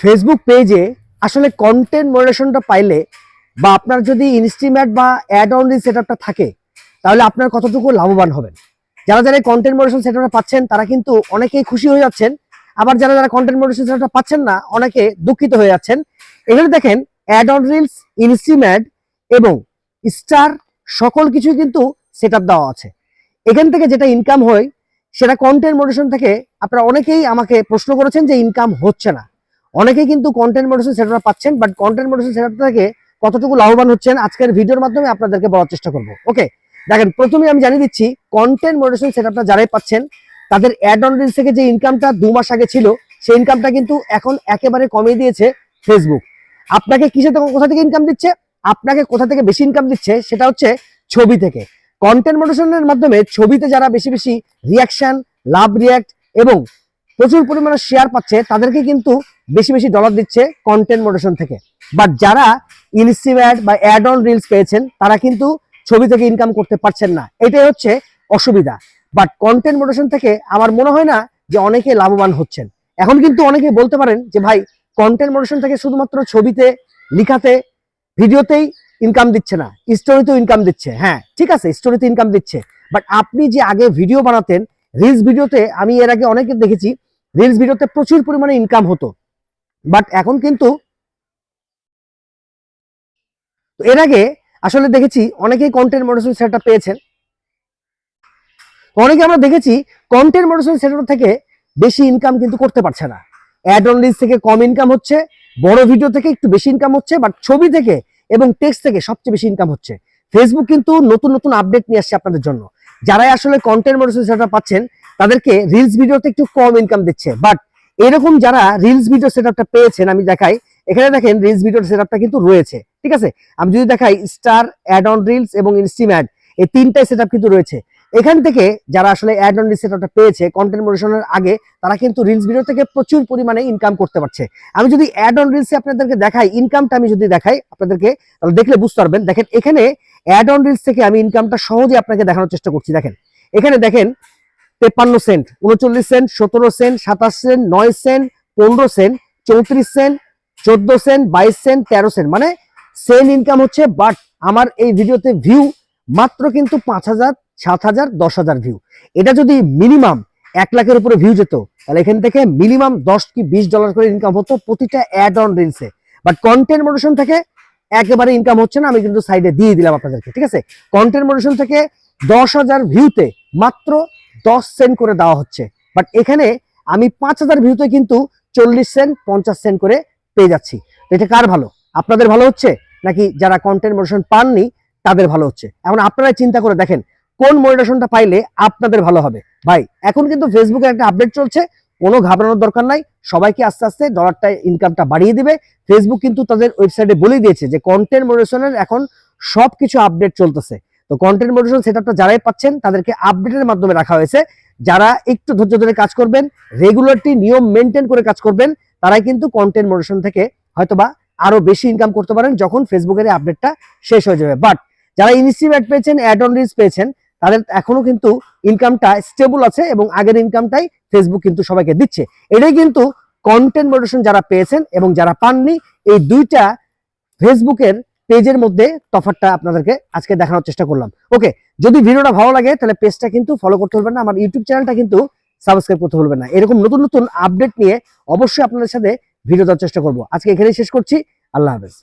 Facebook পেজে আসলে content মডারেশনটা পাইলে বা আপনার যদি ইনস্টিমেট বা অ্যাড অন সেট আপটা থাকে, তাহলে আপনার কতটুকু লাভবান হবেন? যারা যারা কন্টেন্ট মডারেশন সেট পাচ্ছেন, তারা কিন্তু অনেকেই খুশি হয়ে যাচ্ছেন। আবার যারা যারা কন্টেন্ট মডারেশন সেট পাচ্ছেন না, অনেকে দুঃখিত হয়ে যাচ্ছেন। এখানে দেখেন অ্যাড অন রিলস ইনস্টিমেট এবং স্টার সকল কিছুই কিন্তু সেট দেওয়া আছে। এখান থেকে যেটা ইনকাম হয়, সেটা কন্টেন্ট মডারেশন থেকে আপনারা অনেকেই আমাকে প্রশ্ন করেছেন যে ইনকাম হচ্ছে না। অনেকেই কিন্তু কন্টেন্ট মডারেশন সেটআপ পাচ্ছেন বাট কন্টেন্ট মডারেশন সেটআপ থেকে কতটুকু লাভবান হচ্ছেন আজকের ভিডিওর মাধ্যমে আপনাদেরকে বলার চেষ্টা করব। ওকে দেখেন প্রথমে আমি জানিয়ে দিচ্ছি কন্টেন্ট মডারেশন সেটআপটা যারাই পাচ্ছেন, তাদের অ্যাড অন রিলস থেকে যে ইনকামটা দু মাস আগে ছিল, সেই ইনকামটা কিন্তু এখন একেবারে কমিয়ে দিয়েছে ফেসবুক আপনাকে কিসে কোথা থেকে ইনকাম দিচ্ছে? আপনাকে কোথা থেকে বেশি ইনকাম দিচ্ছে? সেটা হচ্ছে ছবি থেকে। কন্টেন্ট মডারেশনের মাধ্যমে ছবিতে যারা বেশি বেশি রিয়াকশন লাভ রিয়াক্ট এবং প্রচুর পরিমাণে শেয়ার পাচ্ছে, তাদেরকে কিন্তু বেশি বেশি ডলার দিচ্ছে কন্টেন্ট মডারেশন থেকে। বাট যারা ইনস্টিমেট বা অ্যাড অন রিলস পেয়েছেন, তারা কিন্তু ছবি থেকে ইনকাম করতে পারছেন না। এটাই হচ্ছে অসুবিধা। বাট কন্টেন্ট মডারেশন থেকে আমার মনে হয় না যে অনেকে লাভবান হচ্ছেন। এখন কিন্তু অনেকে বলতে পারেন যে, ভাই কন্টেন্ট মডারেশন থেকে শুধুমাত্র ছবিতে, লিখাতে, ভিডিওতেই ইনকাম দিচ্ছে না। স্টোরিতেও ইনকাম দিচ্ছে। হ্যাঁ ঠিক আছে স্টোরিতে ইনকাম দিচ্ছে। বাট আপনি যে আগে ভিডিও বানাতেন রিলস ভিডিওতে আমি এর আগে অনেকে দেখেছি রিলস ভিডিওতে প্রচুর পরিমাণে ইনকাম হতো। বাট এখন কিন্তু এর আগে আসলে দেখেছি অনেকেই কন্টেন্ট মডারেশন সেটআপ পেয়েছেন। অনেকে আমরা দেখেছি কন্টেন্ট মডারেশন সেটআপ থেকে বেশি ইনকাম কিন্তু করতে পারছে না। অ্যাড অন রিলস থেকে কম ইনকাম হচ্ছে, বড় ভিডিও থেকে একটু বেশি ইনকাম হচ্ছে বাট ছবি থেকে এবং টেক্সট থেকে সবচেয়ে বেশি ইনকাম হচ্ছে। ফেসবুক কিন্তু নতুন নতুন আপডেট নিয়ে আসছে আপনাদের জন্য। যারাই আসলে কন্টেন্ট মডারেশন সেটআপ পাচ্ছেন, তাদেরকে রিলস ভিডিওতে একটু কম ইনকাম দিচ্ছে। বাট এরকম যারা রিলস ভিডিও সেটআপটা পেয়েছেন, আমি দেখাই, এখানে দেখেন রিলস ভিডিও সেটআপটা কিন্তু রয়েছে। ঠিক আছে? আমি যদি দেখাই স্টার অ্যাড অন রিলস এবং ইনস্টিম অ্যাড এই তিনটাই সেটআপ কিন্তু রয়েছে। এখান থেকে যারা আসলে অ্যাড অন সেটআপটা পেয়েছে কন্টেন্ট মডারেশনের আগে, তারা কিন্তু রিলস ভিডিও থেকে প্রচুর পরিমাণে ইনকাম করতে পারছে। আমি যদি অ্যাড অন রিলসে আপনাদেরকে দেখাই ইনকামটা আমি যদি দেখাই আপনাদেরকে, তাহলে দেখলে বুঝতে পারবেন। দেখেন, এখানে অ্যাড অন রিলস থেকে আমি ইনকামটা সহজে আপনাকে দেখানোর চেষ্টা করছি। দেখেন, এখানে দেখেন, তেপ্পান্ন সেন্ট উনচল্লিশ সেন্ট সতেরো সেন্ট সাতাশ সেন্ট নয় সেন্ট পনেরো সেন্ট চৌত্রিশ সেন্ট চোদ্দ সেন্ট বাইশ সেন্ট তেরো সেন্ট মানে সেন্ট ইনকাম হচ্ছে বাট আমার এই ভিডিওতে ভিউ মাত্র কিন্তু পাঁচ হাজার সাত হাজার, দশ হাজার ভিউ এটা যদি মিনিমাম এক লাখের উপরে ভিউ যেত, তাহলে এখান থেকে মিনিমাম দশ কি বিশ ডলার করে ইনকাম হতো প্রতিটা অ্যাড অন রিলসে বাট কন্টেন্ট মডারেশন থেকে একেবারে ইনকাম হচ্ছে না, আমি কিন্তু সাইডে দিয়ে দিলাম আপনাদেরকে, ঠিক আছে? কন্টেন্ট মডারেশন থেকে দশ হাজার ভিউতে মাত্র দশ সেন্ট করে দেওয়া হচ্ছে। বাট এখানে আমি পাঁচ হাজার ভিউতে কিন্তু চল্লিশ সেন্ট পঞ্চাশ সেন্ট করে পেয়ে যাচ্ছি। এটা কার ভালো? আপনাদের ভালো হচ্ছে? নাকি যারা কন্টেন্ট মডারেশন পাননি, তাদের ভালো হচ্ছে? এখন আপনারা চিন্তা করে দেখেন কোন মডারেশনটা পাইলে আপনাদের ভালো হবে? ভাই, এখন কিন্তু ফেসবুকে একটা আপডেট চলছে, কোনো ঘাবড়ানোর দরকার নাই, সবাইকে আস্তে আস্তে ডলারটা ইনকামটা বাড়িয়ে দিবে। ফেসবুক কিন্তু তাদের ওয়েবসাইটে বলে দিয়েছে যে কন্টেন্ট মডারেশনের এখন সবকিছু আপডেট চলতেছে। তো কন্টেন্ট মডারেশন সেটআপটা যারাই পাচ্ছেন, তাদেরকে আপডেটের মাধ্যমে রাখা হয়েছে। যারা একটু ধৈর্য ধরে কাজ করবেন রেগুলারটি নিয়ম মেনটেন করে কাজ করবেন, তারাই কিন্তু কন্টেন্ট মডারেশন থেকে হয়তোবা আরও বেশি ইনকাম করতে পারেন, যখন ফেসবুকের আপডেটটা শেষ হয়ে যাবে। বাট যারা ইনস্টিমেট পেয়েছেন অ্যাড অন রিলস পেয়েছেন তাদের এখনও কিন্তু ইনকামটা স্টেবল আছে এবং আগের ইনকামটাই ফেসবুক কিন্তু সবাইকে দিচ্ছে। এটাই কিন্তু কন্টেন্ট মডারেশন যারা পেয়েছেন এবং যারা পাননি, এই দুইটা ফেসবুকের পেজের মধ্যে তফাৎটা আপনাদেরকে আজকে দেখানোর চেষ্টা করলাম। ওকে, যদি ভিডিওটা ভালো লাগে, তাহলে পেজটা কিন্তু ফলো করতে হবে না। আমার ইউটিউব চ্যানেলটা কিন্তু সাবস্ক্রাইব করতে ভুলবেন না। এরকম নতুন নতুন আপডেট নিয়ে অবশ্যই আপনাদের সাথে ভিডিও দেওয়ার চেষ্টা করব। আজকে এখানেই শেষ করছি। আল্লাহ হাফেজ।